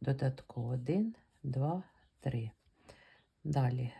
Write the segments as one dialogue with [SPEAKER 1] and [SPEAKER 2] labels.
[SPEAKER 1] додатково 1, 2, 3. Далі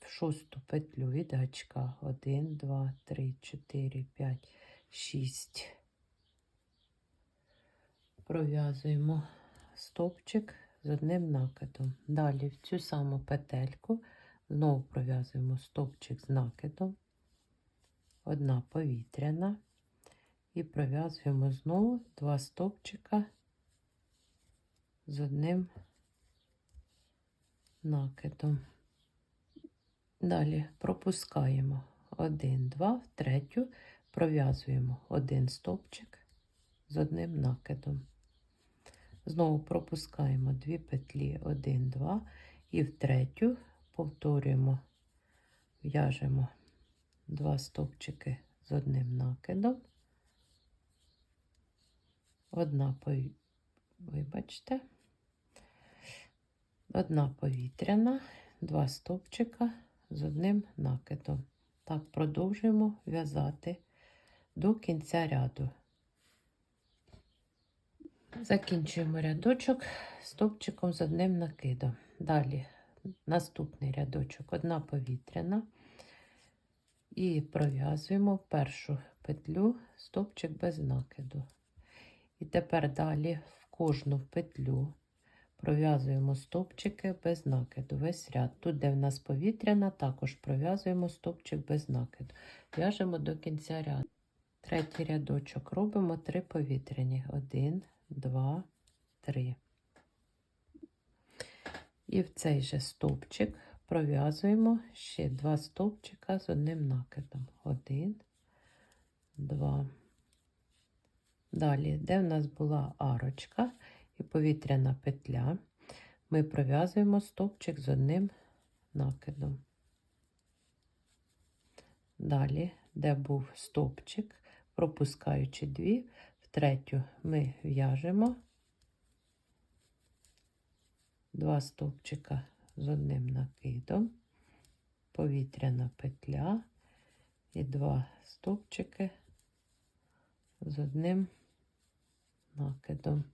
[SPEAKER 1] в шосту петлю від гачка 1, 2, 3, 4, 5, 6. Пров'язуємо стовпчик з одним накидом. Далі в цю саму петельку знову пров'язуємо стовпчик з накидом, одна повітряна, і пров'язуємо знову два стовпчика з одним накидом. Далі пропускаємо 1, 2, в третю, пров'язуємо один стовпчик з одним накидом. Знову пропускаємо дві петлі 1, 2 і в третю повторюємо, в'яжемо два стовпчики з одним накидом, одна, вибачте, Одна повітряна, два стопчика з одним накидом. Так, продовжуємо в'язати до кінця ряду. Закінчуємо рядочок стовпчиком з одним накидом. Далі наступний рядочок, одна повітряна, і пров'язуємо першу петлю стовпчик без накиду. І тепер далі в кожну петлю Пров'язуємо стовпчики без накиду. Весь ряд. Тут, де в нас повітряна, також пров'язуємо стовпчик без накиду. В'яжемо до кінця ряду. Третій рядочок робимо три повітряні. 1, 2, 3. І в цей же стовпчик пров'язуємо ще два стовпчика з одним накидом. Один, два. Далі, де в нас була арочка, і повітряна петля. Ми пров'язуємо стовпчик з одним накидом. Далі, де був стовпчик, пропускаючи дві, в третю ми в'яжемо два стовпчика з одним накидом, повітряна петля і два стовпчики з одним накидом.